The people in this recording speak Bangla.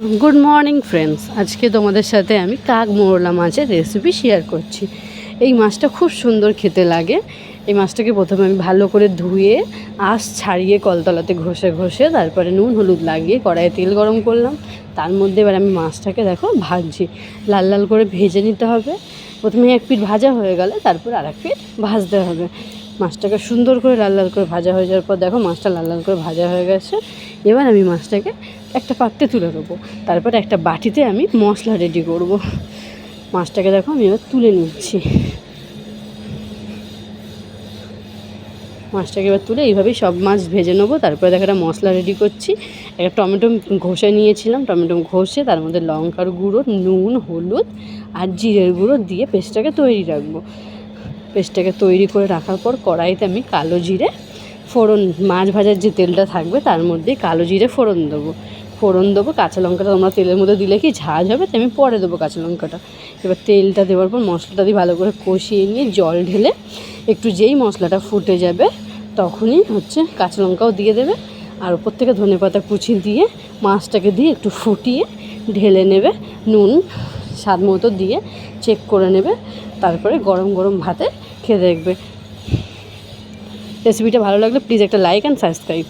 Good morning friends. আজকে তোমাদের সাথে আমি কাক মোরলা মাছের রেসিপি শেয়ার করছি। এই মাছটা খুব সুন্দর খেতে লাগে। এই মাছটাকে প্রথমে আমি ভালো করে ধুয়ে, আঁশ ছাড়িয়ে কলতলাতে ঘষে ঘষে, তারপরে নুন, হলুদ লাগিয়ে কড়াইয়ে তেল গরম করলাম। তার মধ্যে এবার আমি মাছটাকে দেখো ভাজছি। লাল লাল করে ভেজে নিতে হবে। প্রথমে এক পিঠ ভাজা হয়ে গেলে তারপর আর এক পিঠ ভাজতে হবে। মাছটাকে সুন্দর করে লাল লাল করে ভাজা হয়ে যাওয়ার পর দেখো মাছটা লাল লাল করে ভাজা হয়ে গেছে। এবার আমি মাছটাকে একটা পাত্রে তুলে দেবো তারপর একটা বাটিতে আমি মশলা রেডি করব। মাছটাকে দেখো আমি এবার তুলে নিচ্ছি। মাছটাকে এবার তুলে এইভাবেই সব মাছ ভেজে নেব। তারপরে দেখো একটা মশলা রেডি করছি। একটা টমেটো ঘষে নিয়েছিলাম। টমেটো ঘষে তার মধ্যে লঙ্কার গুঁড়ো, নুন, হলুদ আর জিরের গুঁড়ো দিয়ে পেস্টটাকে তৈরি রাখব। পেস্টটাকে তৈরি করে রাখার পর কড়াইতে আমি কালো জিরে ফোড়ন, মাছ ভাজার যে তেলটা থাকবে তার মধ্যে কালো জিরে ফোড়ন দেবো। ফোড়ন দেবো, কাঁচা লঙ্কাটা তোমরা তেলের মধ্যে দিলে কি ঝাঁজ হবে তো আমি পরে দেবো কাঁচা লঙ্কাটা। এবার তেলটা দেওয়ার পর মশলাটা দিয়ে ভালো করে কষিয়ে নিয়ে জল ঢেলে একটু যেই মশলাটা ফুটে যাবে তখনই হচ্ছে কাঁচা লঙ্কাও দিয়ে দেবে আর ওপর থেকে ধনে পাতা কুচি দিয়ে মাছটাকে দিয়ে একটু ফুটিয়ে ঢেলে নেবে, নুন স্বাদ মতো দিয়ে চেক করে নেবে, তারপরে গরম গরম ভাতে খেয়ে দেখবে। রেসিপিটা ভালো লাগলে প্লিজ একটা লাইক অ্যান্ড সাবস্ক্রাইব